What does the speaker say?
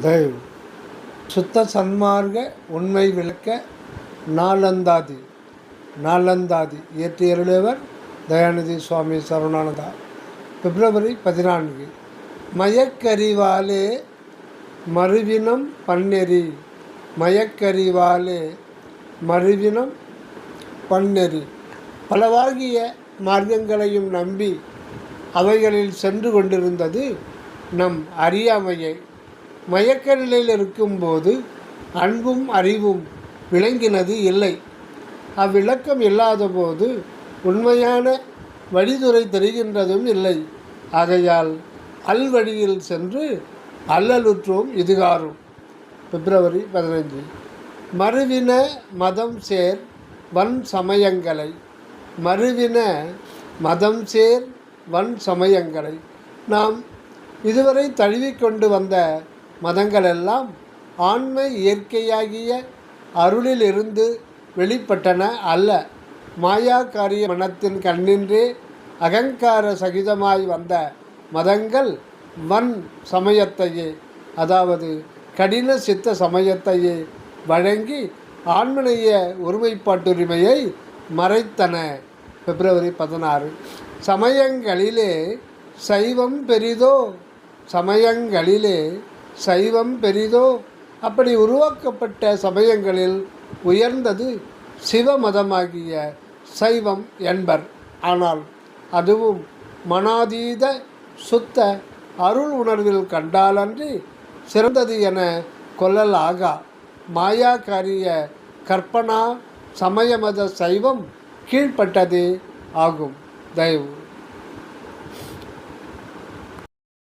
தயவு. சுத்த சன்மார்க்க உண்மை விளக்க நாலந்தாதி நாலந்தாதி இயற்றியருடையவர் தயாநிதி சுவாமி சரவணானந்தா. பிப்ரவரி பதினான்கு. மயக்கறிவாலே மறுவினம் பன்னெறி. மயக்கறிவாலே மறுவினம் பன்னெறி. பலவாகிய மார்க்கங்களையும் நம்பி அவைகளில் சென்று கொண்டிருந்தது நம் அறியாமையை. மயக்க நிலையில் இருக்கும்போது அன்பும் அறிவும் விளங்கினது இல்லை. அவ்விளக்கம் இல்லாதபோது உண்மையான வழிதுறை தெரிகின்றதும் இல்லை. ஆகையால் அல்வழியில் சென்று அல்லலுற்றோம் இதுகாரும் பிப்ரவரி பதினைஞ்சு மறுவின மதம் சேர் வன் சமயங்களை. மறுவின மதம் சேர் வன் சமயங்களை. நாம் இதுவரை தழுவிக்கொண்டு வந்த மதங்களெல்லாம் ஆண்மை இயற்கையாகிய அருளிலிருந்து வெளிப்பட்டன அல்ல. மாயாக்காரிய மனத்தின் கண்ணின்றே அகங்கார சகிதமாய் வந்த மதங்கள் வன் சமயத்தையே அதாவது கடின சித்த சமயத்தையே வழங்கி ஆண்மனைய ஒருமைப்பாட்டுரிமையை மறைத்தன. பிப்ரவரி பதினாறு. சமயங்களிலே சைவம் பெரிதோ சமயங்களிலே சைவம் பெரிதோ அப்படி உருவாக்கப்பட்ட சமயங்களில் உயர்ந்தது சிவமதமாகிய சைவம் என்பர். ஆனால் அதுவும் மனாதீத சுத்த அருள் உணர்வில் கண்டாலன்றி சிறந்தது என கொள்ளலாகா மாயாக்காரிய கற்பனா சமயமத சைவம் கீழ்ப்பட்டதே ஆகும். தயவு